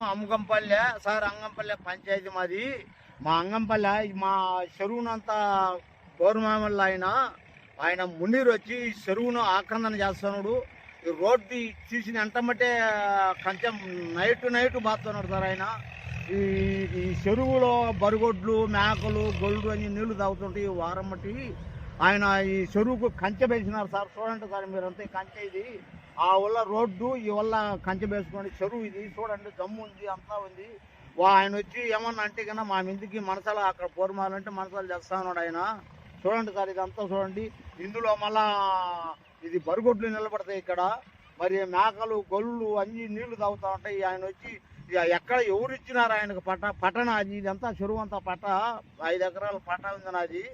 అమ్మకంపల్లె sir అంగంపల్లె panchayat మాది. మా అంగంపల్లె మా చెరువునంతా గౌరవమామల్ల ఆయన. ఆయన మున్నీరు వచ్చి చెరువును ఆక్రందన చేస్తున్నాడు. ఈ రోడ్డు తీసిన వెంటమటే కొంచెం నైట్ నైట్ బాతున్నాడు సార్ ఆయన. ఈ ఈ చెరువులో బరుగొడ్లు మేకలు గొల్లు అని నీళ్ళు తాగుతుంటాయి ఈ వారం బట్టి ఆయన ఈ చెరువుకు కంచె వేసినారు సార్. చూడండి సార్ మీరంతా కంచె ఇది. ఆ వల్ల రోడ్డు ఈ వల్ల కంచె వేసుకోండి చెరువు ఇది. చూడండి దమ్ము ఉంది అంతా ఉంది. వా- ఆయన వచ్చి ఏమన్నా అంటే కన్నా మా ఇంటికి మనసాల అక్కడ పోరుమాలంటే మనసాలు చేస్తా ఉన్నాడు ఆయన. చూడండి సార్ ఇదంతా చూడండి. ఇందులో మళ్ళా ఇది బరుగొడ్లు నిలబడతాయి ఇక్కడ. మరి మేకలు గొల్లు అన్ని నీళ్ళు తాగుతా ఉంటాయి. ఆయన వచ్చి ఎక్కడ ఎవరు ఇచ్చినారు ఆయనకు పట్ట పట్టణ అది ఇదంతా చెరువు అంతా పట్ట ఐదు ఎకరాల పట్ట ఉంది నాది.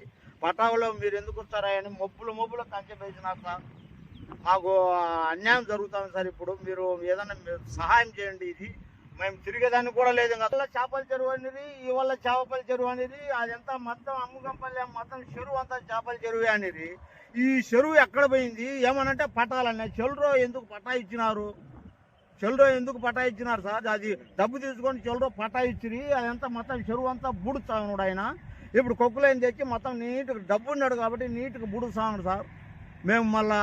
పటావులో మీరు ఎందుకు వస్తారాయని మబ్బులు మొప్పులు కంచె వేసినారు సార్ మాకు అన్యాయం జరుగుతుంది సార్ ఇప్పుడు. మీరు ఏదైనా సహాయం చేయండి ఇది. మేము తిరిగేదానికి కూడా లేదు కదా చేపల చెరువు అనేది ఇవాళ చేపల చెరువు అనేది అదంతా మొత్తం అమ్ముగంపల్లి మొత్తం చెరువు అంతా చేపల చెరువు అనేది. ఈ చెరువు ఎక్కడ పోయింది? ఏమనంటే పటాలన్నా. చెల్లరో ఎందుకు పటా ఇచ్చినారు? చెల్లరో ఎందుకు పటా ఇచ్చినారు సార్? అది డబ్బు తీసుకొని చెల్లరో పటా ఇచ్చిరి. అదంతా మొత్తం చెరువు అంతా బుడుతా ఉన్నాడు ఆయన. ఇప్పుడు కొక్కులైన తెచ్చి మొత్తం నీట్గా డబ్బు ఉన్నాడు కాబట్టి నీట్గా బుడుస్తా ఉన్నాడు సార్. మేము మళ్ళా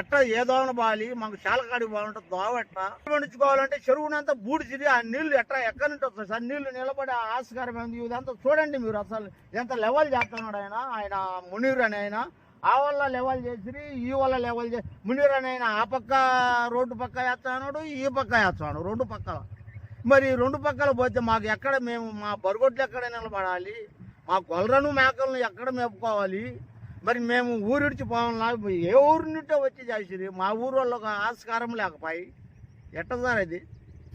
ఎట్ట ఏ దోవన బాలి మాకు చాలకాడికి బాగుంటుంది దోవ ఎట్ట? పండించుకోవాలంటే చెరువునంతా బూడిచిది ఆ నీళ్ళు ఎట్ట ఎక్కడి నుంచి వస్తుంది సార్? నీళ్ళు నిలబడి ఆస్కారం ఏంది ఇదంతా చూడండి మీరు అసలు. ఎంత లెవెల్ చేస్తున్నాడు ఆయన ఆయన మునీర్ అని ఆయన. ఆ వల్ల లెవెల్ చేసిరి ఈ వల్ల లెవెల్ చేసి మునీర్ అని ఆయన ఆ పక్క రోడ్డు పక్క వేస్తున్నాడు ఈ పక్క వేస్తున్నాడు రెండు పక్కల. మరి రెండు పక్కల పోతే మాకు ఎక్కడ మేము మా బరుగొడ్లు ఎక్కడ నిలబడాలి? మా కొలరను మేకలను ఎక్కడ మేపుకోవాలి? మరి మేము ఊరిడిచి పోవాలా ఏ ఊరి నుంటో వచ్చి చేసిరి మా ఊరు వాళ్ళకి ఆస్కారం లేకపోయి. ఎట్ట సార్ అది?